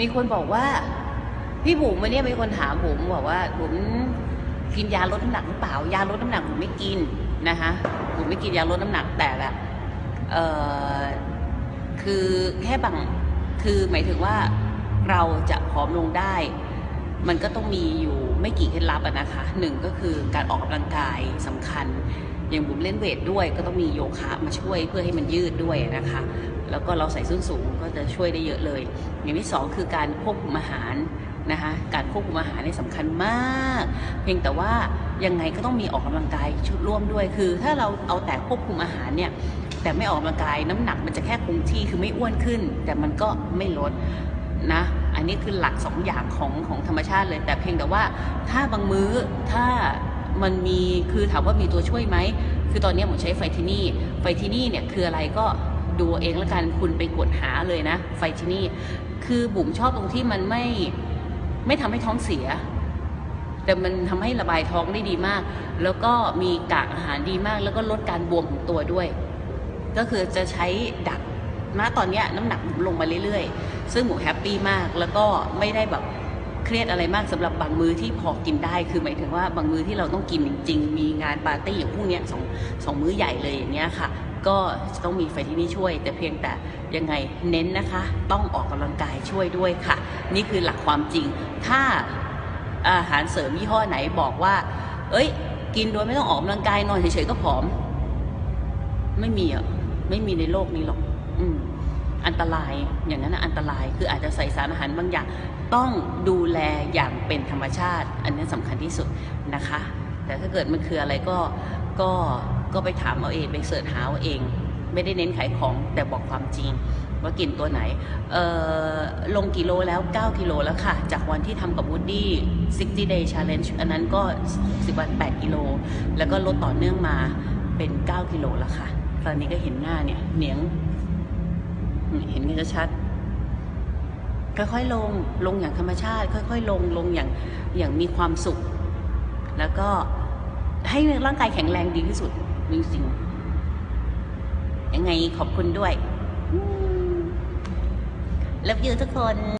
มีคนบอกว่า พี่บุ๋มวันนี้มีคนถามบุ๋มบอกว่าบุ๋มกินยาลดน้ำหนักหรือเปล่ายาลดน้ำหนักบุ๋มไม่กินนะคะบุ๋มไม่กินยาลดน้ำหนักแต่ละเออคือแค่บางคือหมายถึงว่าเราจะผอมลงได้ มันก็ต้องมีอยู่ไม่กี่เคล็ดลับนะคะหนึ่งก็คือการออกกำลังกายสำคัญอย่างบุ๋มเล่นเวทด้วยก็ต้องมีโยคะมาช่วยเพื่อให้มันยืดด้วยนะคะ แล้วก็เราใส่ส้นสูงก็จะช่วยได้เยอะเลย อย่างที่สองคือการควบคุมอาหารนะคะการควบคุมอาหารนี่สำคัญมาก เพียงแต่ว่ายังไงก็ต้องมีออกกำลังกายชุดร่วมด้วยคือ ถ้าเราเอาแต่ควบคุมอาหารเนี่ยแต่ไม่ออกกำลังกายน้ำหนักมันจะแค่คงที่คือไม่อ้วนขึ้น แต่มันก็ไม่ลดนะอันนี้คือหลักสองอย่างของของธรรมชาติเลย แต่เพียงแต่ว่าถ้าบางมื้อถ้ามันมีคือถามว่ามีตัวช่วยไหมคือตอนนี้ผมใช้ไฟทีนี่ไฟทีนี่เนี่ยคืออะไรก็ ดูเองแล้วกันคุณไปกดหาเลยนะ ไฟที่นี่ คือบุ๋มชอบตรงที่มันไม่ไม่ทำให้ท้องเสีย แต่มันทำให้ระบายท้องได้ดีมาก แล้วก็มีกากอาหารดีมาก แล้วก็ลดการบวมของตัวด้วย ก็คือจะใช้ดักณตอนนี้น้ำหนักลงมาเรื่อยๆ ซึ่งหมูแฮปปี้มากแล้วก็ไม่ได้แบบเครียดอะไรมากสำหรับบางมื้อที่พอกินได้ คือหมายถึงว่าบางมื้อที่เราต้องกินจริง ๆ มีงานปาร์ตี้อย่างพวกนี้สองสองมื้อใหญ่เลยอย่างเงี้ยค่ะ ก็จะต้องมีไฟที่นี่ช่วย แต่เพียงแต่ยังไงเน้นนะคะ ต้องออกกำลังกายช่วยด้วยค่ะ นี่คือหลักความจริง ถ้าอาหารเสริมยี่ห้อไหนบอกว่า เอ้ย กินโดยไม่ต้องออกกำลังกายนอนเฉยๆก็ผอม ไม่มีอะไม่มีในโลกนี้หรอก อืมอันตรายอย่างนั้นนะอันตรายคืออาจจะใส่สารอาหารบางอย่าง ต้องดูแลอย่างเป็นธรรมชาติ อันนี้สำคัญที่สุดนะคะ แต่ถ้าเกิดมันคืออะไรก็ก็ ก็ไปถามเอาเองไปเสิร์ชหาเอาเอง ไม่ได้เน้นขายของแต่บอกความจริงว่ากินตัวไหน เอ่อ ลงกิโลแล้ว 9 กิโลแล้วค่ะ จากวันที่ทำกับ Woody 60 day challenge อันนั้นก็ 10 วัน 8 กิโล แล้วก็ลดต่อเนื่องมาเป็น 9 กิโลแล้วค่ะ ตอนนี้ก็เห็นหน้าเนี่ย เหนียง เห็นกันชัด ค่อยๆ ลง ลงอย่างธรรมชาติ ค่อยๆ ลง ลงอย่าง อย่างมีความสุข แล้วก็ให้ร่างกายแข็งแรงดีที่สุด จริงๆยังไงขอบคุณด้วย เลิฟยูทุกคน